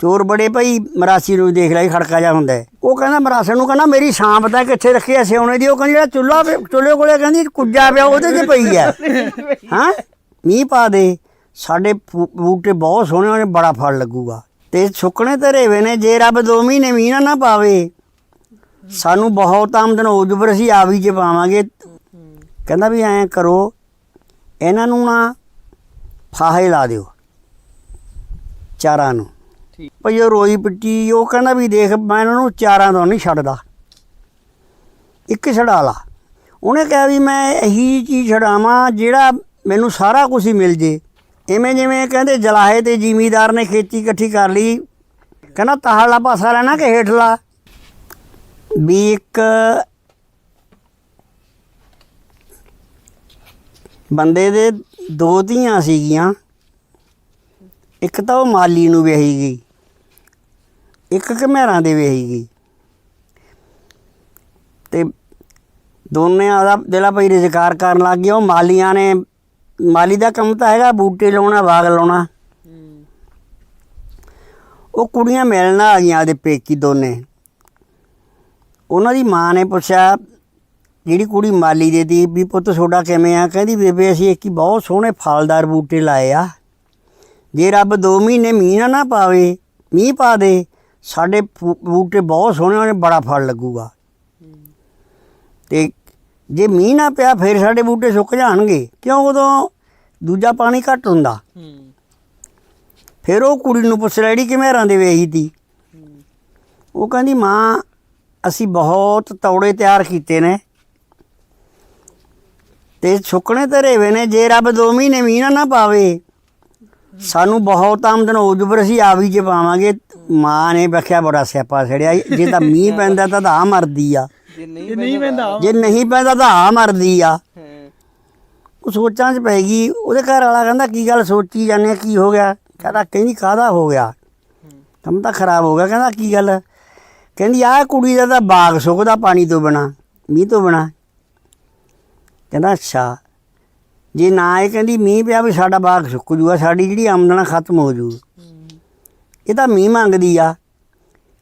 ਚੋਰ ਬੜੇ ਭਾਈ, ਮਰਾਸੀ ਨੂੰ ਦੇਖ ਲਈ ਖੜਕਾ ਜਾ ਹੁੰਦਾ ਉਹ ਕਹਿੰਦਾ, ਮਰਾਸਣ ਨੂੰ ਕਹਿੰਦਾ, ਮੇਰੀ ਛਾਂ ਪਤਾ ਕਿੱਥੇ ਰੱਖੀ ਐ ਸਿਉਣੇ ਦੀ? ਉਹ ਕਹਿੰਦੀ, ਜਿਹੜਾ ਚੁੱਲ੍ਹਾ ਪਿਆ- ਚੁੱਲ੍ਹੇ ਕੋਲੇ ਕਹਿੰਦੀ, ਕੁੱਜਾ ਪਿਆ, ਉਹਦੇ 'ਚ ਪਈ ਐ ਹਾਂ? ਮੀਂਹ ਪਾ ਦੇ। ਸਾਡੇ ਫੂ- ਬੂਟੇ ਬਹੁਤ ਸੋਹਣੇ ਉਹਨੇ ਬੜਾ ਫਲ ਲੱਗੂਗਾ। ਤੇ ਸੁੱਕਣੇ ਧਰੇ ਵੇ ਨੇ, ਜੇ ਰੱਬ ਦੋ ਮਹੀਨੇ ਮੀਂਹ ਨਾ ਨਾ ਪਾਵੇ, ਸਾਨੂੰ ਬਹੁਤ ਆਮਦਨ ਹੋ ਜੂ ਪਰ ਅਸੀਂ ਆਵੀ ਚ ਪਾਵਾਂਗੇ। ਕਹਿੰਦਾ ਵੀ ਐਂ ਕਰੋ, ਇਹਨਾਂ ਨੂੰ ਨਾ ਫਾਹੇ ਲਾ ਦਿਓ, ਚਾਰਾਂ ਨੂੰ। ਠੀਕ। ਭਈ ਉਹ ਰੋਈ ਪਿੱਟੀ, ਉਹ ਕਹਿੰਦਾ ਵੀ ਦੇਖ, ਮੈਂ ਇਹਨਾਂ ਨੂੰ ਚਾਰਾਂ ਤੋਂ ਨਹੀਂ ਛੱਡਦਾ। ਇੱਕ ਛਡਾ ਲਾ। ਉਹਨੇ ਕਿਹਾ ਵੀ ਮੈਂ ਇਹੀ ਚੀਜ਼ ਛਡਾਵਾਂ, ਜਿਹੜਾ ਮੈਨੂੰ ਸਾਰਾ ਕੁਝ ਹੀ ਮਿਲ ਜੇ। ਐਵੇਂ ਜਿਵੇਂ ਕਹਿੰਦੇ ਜਲਾਹੇ ਤੇ ਜ਼ਿਮੀਦਾਰ ਨੇ ਖੇਤੀ ਇਕੱਠੀ ਕਰ ਲਈ। ਕਹਿੰਦਾ ਤਾਹਲਾ ਪਾਸਾ ਲੈਣਾ ਕਿ ਹੇਠਲਾ? ਵੀ ਇੱਕ ਬੰਦੇ ਦੇ ਦੋ ਧੀਆਂ ਸੀਗੀਆਂ। ਇੱਕ ਤਾਂ ਉਹ ਮਾਲੀ ਨੂੰ ਵਿਆਹੀ ਗਈ। ਇੱਕ ਘਮੇਰਾਂ ਦੇ ਵਿਆਹੀ ਗਈ ਤੇ ਦੋਨੇ ਆਦਾ ਦਿਲਾ ਭਾਈ ਰੁਜ਼ਗਾਰ ਕਰਨ ਲੱਗ ਗਏ ਉਹ ਮਾਲੀਆਂ ਨੇ ਮਾਲੀ ਦਾ ਕੰਮ ਤਾਂ ਹੈਗਾ ਬੂਟੇ ਲਾਉਣਾ ਬਾਗ ਲਾਉਣਾ। ਉਹ ਕੁੜੀਆਂ ਮਿਲਣ ਆ ਗਈਆਂ ਉਹਦੇ ਪੇਕੀ ਦੋਨੇ। ਉਹਨਾਂ ਦੀ ਮਾਂ ਨੇ ਪੁੱਛਿਆ ਜਿਹੜੀ ਕੁੜੀ ਮਾਲੀ ਦੇ ਦੀ ਵੀ ਪੁੱਤ ਤੁਹਾਡਾ ਕਿਵੇਂ ਆ? ਕਹਿੰਦੀ ਬੇਬੇ ਅਸੀਂ ਇੱਕ ਹੀ ਬਹੁਤ ਸੋਹਣੇ ਫਲਦਾਰ ਬੂਟੇ ਲਾਏ ਆ। ਜੇ ਰੱਬ 2 ਮਹੀਨੇ ਮੀਂਹ ਨਾ ਪਾਵੇ ਮੀਂਹ ਪਾ ਦੇ ਸਾਡੇ ਫੂ- ਬੂਟੇ ਬਹੁਤ ਸੋਹਣੇ ਉਹਨੇ ਬੜਾ ਫਲ ਲੱਗੂਗਾ। ਤੇ ਜੇ ਮੀਂਹ ਨਾ ਪਿਆ, ਫਿਰ ਸਾਡੇ ਬੂਟੇ ਸੁੱਕ ਜਾਣਗੇ। ਕਿਉਂ? ਉਦੋਂ ਦੂਜਾ ਪਾਣੀ ਘੱਟ ਹੁੰਦਾ। ਫਿਰ ਉਹ ਕੁੜੀ ਨੂੰ ਪੁੱਛ ਲਿਆ ਜਿਹੜੀ ਕਿਵੇਂ ਦੇ ਵੇਹੀ ਤੀ? ਉਹ ਕਹਿੰਦੀ, ਮਾਂ, ਅਸੀਂ ਬਹੁਤ ਤੌੜੇ ਤਿਆਰ ਕੀਤੇ ਨੇ। ਤੇ ਸੁੱਕਣੇ ਧਰੇ ਵੇ ਨੇ, ਜੇ ਰੱਬ 2 ਮਹੀਨੇ ਮੀਂਹ ਨਾ ਪਾਵੇ ਸਾਨੂੰ ਬਹੁਤ ਆਮਦਨ ਹੋ ਜੂ ਪਰ ਅਸੀਂ ਆਵੀ ਚ ਪਾਵਾਂਗੇ। ਮਾਂ ਨੇ ਬਖਿਆ ਬੜਾ ਸਿਆਪਾ ਛੜਿਆ। ਜੇ ਤਾਂ ਮੀਂਹ ਪੈਂਦਾ ਤਾਂ ਆ ਮਰਦੀ ਆ। ਜੇ ਨਹੀਂ ਪੈਂਦਾ ਜੇ ਨਹੀਂ ਪੈਂਦਾ ਤਾਂ ਆ ਮਰਦੀ ਆ। ਉਹ ਸੋਚਾਂ 'ਚ ਪੈ ਗਈ। ਉਹਦੇ ਘਰ ਵਾਲਾ ਕਹਿੰਦਾ ਕੀ ਗੱਲ ਸੋਚੀ ਜਾਂਦੇ ਆ, ਕੀ ਹੋ ਗਿਆ? ਕਹਿੰਦਾ ਕਹਿੰਦੀ ਕਾਹਦਾ ਹੋ ਗਿਆ? ਕੰਮ ਤਾਂ ਖਰਾਬ ਹੋ ਗਿਆ। ਕਹਿੰਦਾ ਕੀ ਗੱਲ? ਕਹਿੰਦੀ ਆਹ ਕੁੜੀ ਦਾ ਤਾਂ ਬਾਗ ਸੁੱਕਦਾ ਪਾਣੀ ਤੋਂ ਬਿਨਾ ਮੀਂਹ ਤੋਂ ਬਿਨਾ। ਕਹਿੰਦਾ ਅੱਛਾ। ਜੇ ਨਾ ਇਹ ਕਹਿੰਦੀ ਮੀਂਹ ਪਿਆ ਵੀ ਸਾਡਾ ਬਾਗ ਸੁੱਕ ਜੂਗਾ ਸਾਡੀ ਜਿਹੜੀ ਆਮਦਨ ਆ ਖਤਮ ਹੋ ਜੂ ਇਹ ਤਾਂ ਮੀਂਹ ਮੰਗਦੀ ਆ।